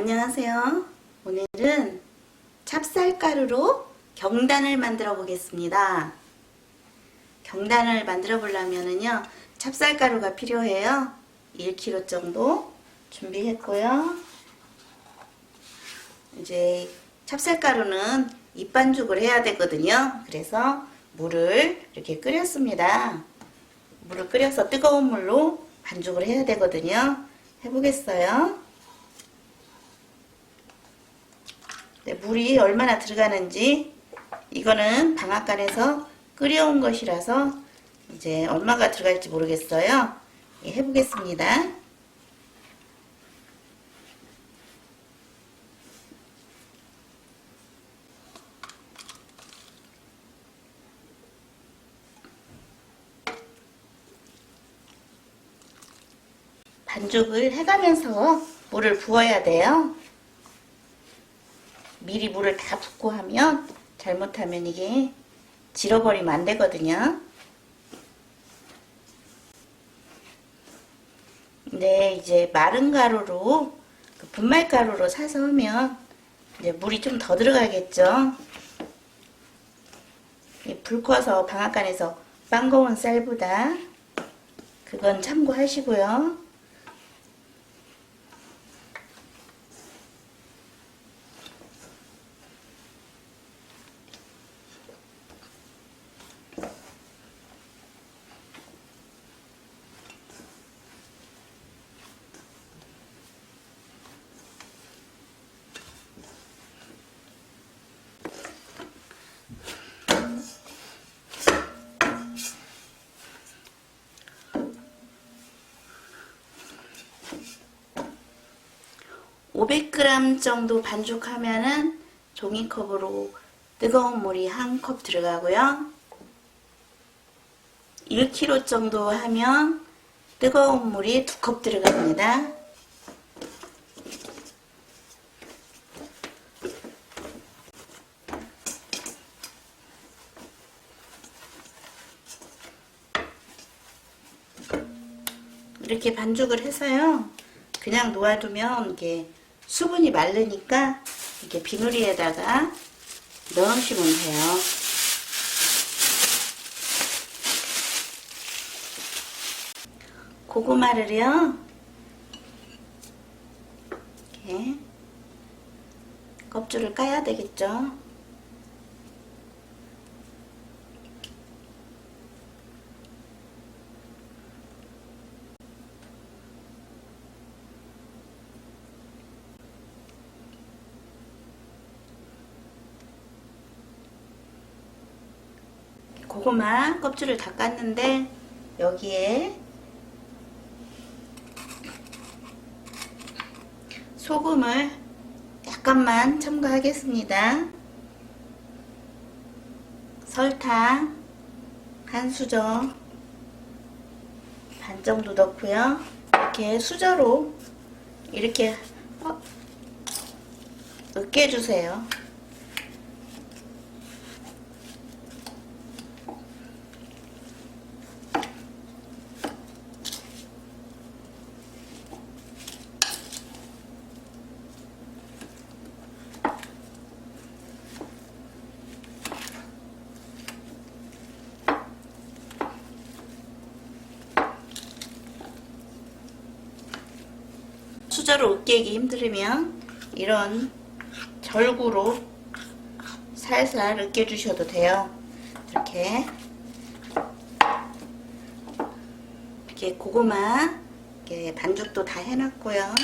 안녕하세요. 오늘은 찹쌀가루로 경단을 만들어 보겠습니다. 경단을 만들어 보려면은요, 찹쌀가루가 필요해요. 1kg 정도 준비했고요. 이제 찹쌀가루는 입반죽을 해야 되거든요. 그래서 물을 이렇게 끓였습니다. 물을 끓여서 뜨거운 물로 반죽을 해야 되거든요. 해보겠어요. 물이 얼마나 들어가는지 이거는 방앗간에서 끓여온 것이라서 이제 얼마가 들어갈지 모르겠어요. 예, 해보겠습니다. 반죽을 해가면서 물을 부어야 돼요. 물을 다 붓고 하면 잘못하면 이게 질어버리면 안 되거든요. 네, 이제 마른 가루로 그 분말 가루로 사서 하면 이제 물이 좀 더 들어가겠죠. 이불 꺼서 방앗간에서 빵거운 쌀보다 그건 참고하시고요. (500g) 정도 반죽하면은 종이컵으로 뜨거운 물이 한 컵 들어가고요. 1kg 정도 하면 뜨거운 물이 두 컵 들어갑니다. 이렇게 반죽을 해서요. 그냥 놓아두면 이게 수분이 마르니까 이렇게 비누리에다가 넣으시면 돼요. 고구마를요. 이렇게 껍질을 까야 되겠죠. 고구마 껍질을 다 깠는데 여기에 소금을 약간만 첨가하겠습니다. 설탕 한 수저 반 정도 넣고요. 이렇게 수저로 이렇게 어, 으깨주세요. 수저로 으깨기 힘들으면 이런 절구로 살살 으깨주셔도 돼요. 이렇게 이렇게 고구마 이렇게 반죽도 다 해놨고요.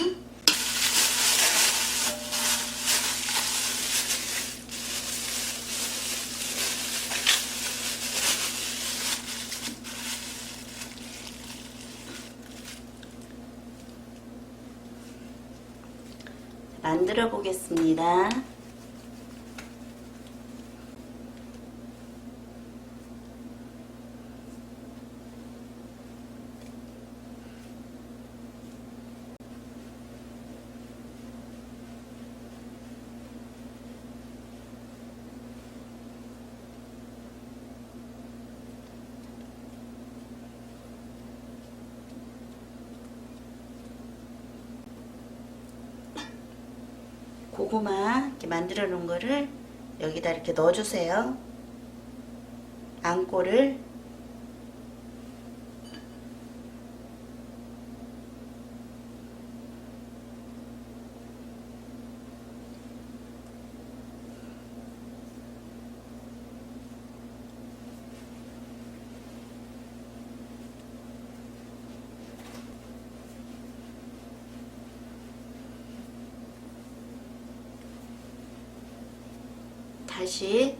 만들어 보겠습니다. 고구마 이렇게 만들어 놓은 거를 여기다 이렇게 넣어주세요. 안고를 다시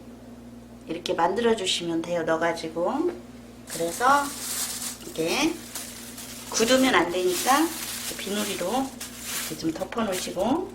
이렇게 만들어 주시면 돼요. 넣어가지고 그래서 이게 굳으면 안 되니까 비누리로 이렇게 좀 덮어 놓으시고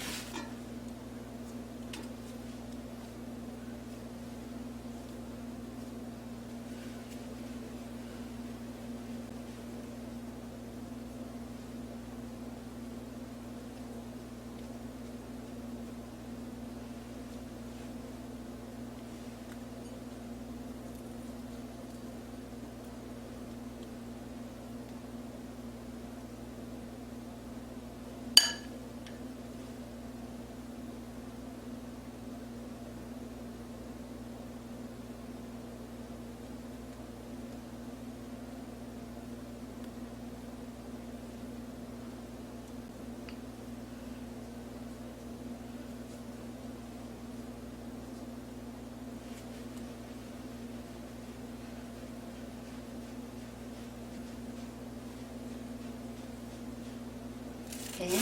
이렇게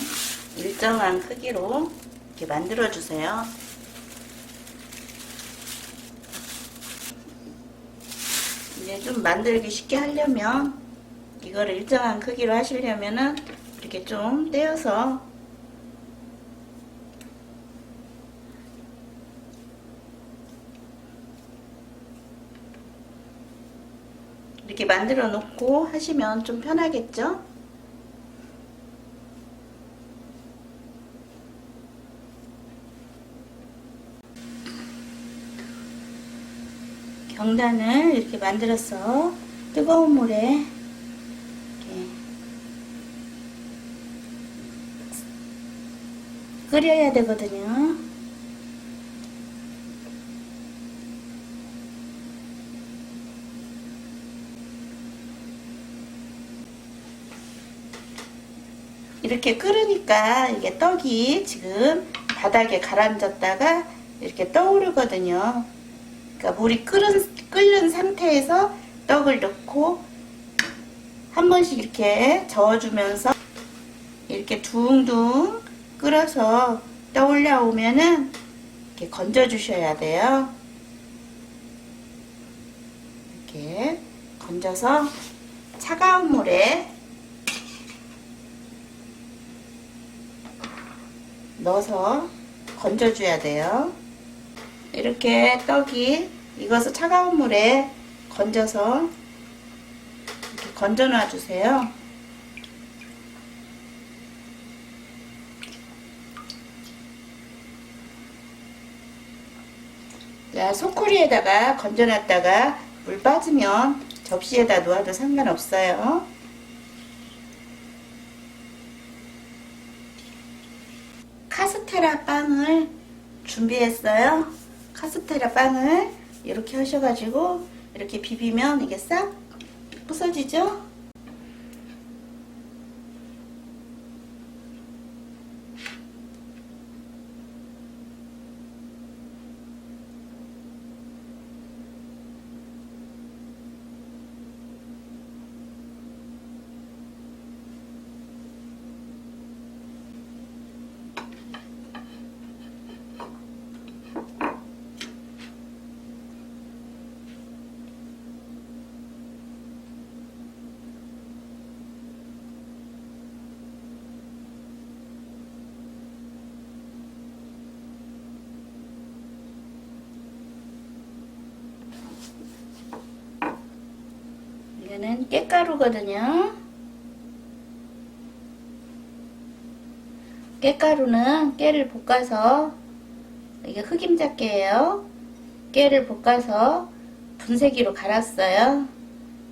일정한 크기로 이렇게 만들어 주세요. 이제 좀 만들기 쉽게 하려면 이거를 일정한 크기로 하시려면은 이렇게 좀 떼어서 이렇게 만들어 놓고 하시면 좀 편하겠죠? 경단을 이렇게 만들어서 뜨거운 물에 끓여야 되거든요. 이렇게 끓으니까 이게 떡이 지금 바닥에 가라앉았다가 이렇게 떠오르거든요. 그러니까 물이 끓은, 끓는 상태에서 떡을 넣고 한 번씩 이렇게 저어주면서 이렇게 둥둥 끓어서 떠올려 오면은 이렇게 건져 주셔야 돼요. 이렇게 건져서 차가운 물에 넣어서 건져줘야 돼요. 이렇게 떡이 익어서 차가운 물에 건져서 이렇게 건져 놔 주세요. 자, 소쿠리에다가 건져 놨다가 물 빠지면 접시에다 놓아도 상관없어요. 카스테라 빵을 준비했어요. 카스테라 빵을 이렇게 하셔가지고 이렇게 비비면 이게 싹 부서지죠? 이거는 깨가루거든요. 깨가루는 깨를 볶아서 이게 흑임자 깨예요. 깨를 볶아서 분쇄기로 갈았어요.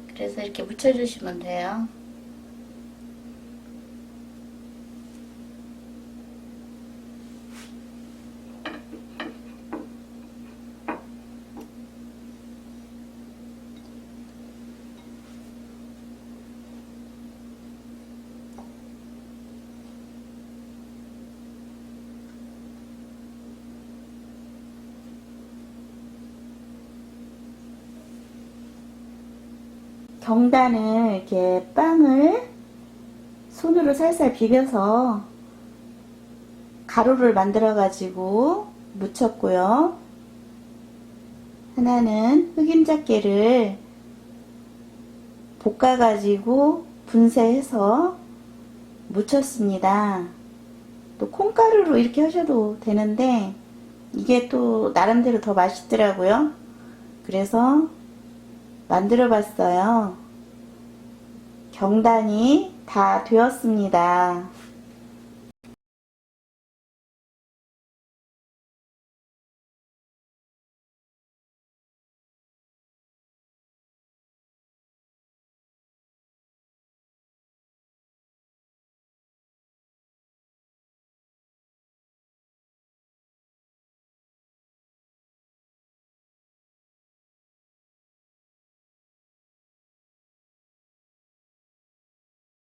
그래서 이렇게 묻혀주시면 돼요. 경단을 이렇게 빵을 손으로 살살 비벼서 가루를 만들어 가지고 묻혔고요. 하나는 흑임자깨를 볶아 가지고 분쇄해서 묻혔습니다. 또 콩가루로 이렇게 하셔도 되는데 이게 또 나름대로 더 맛있더라고요. 그래서 만들어 봤어요. 경단이 다 되었습니다.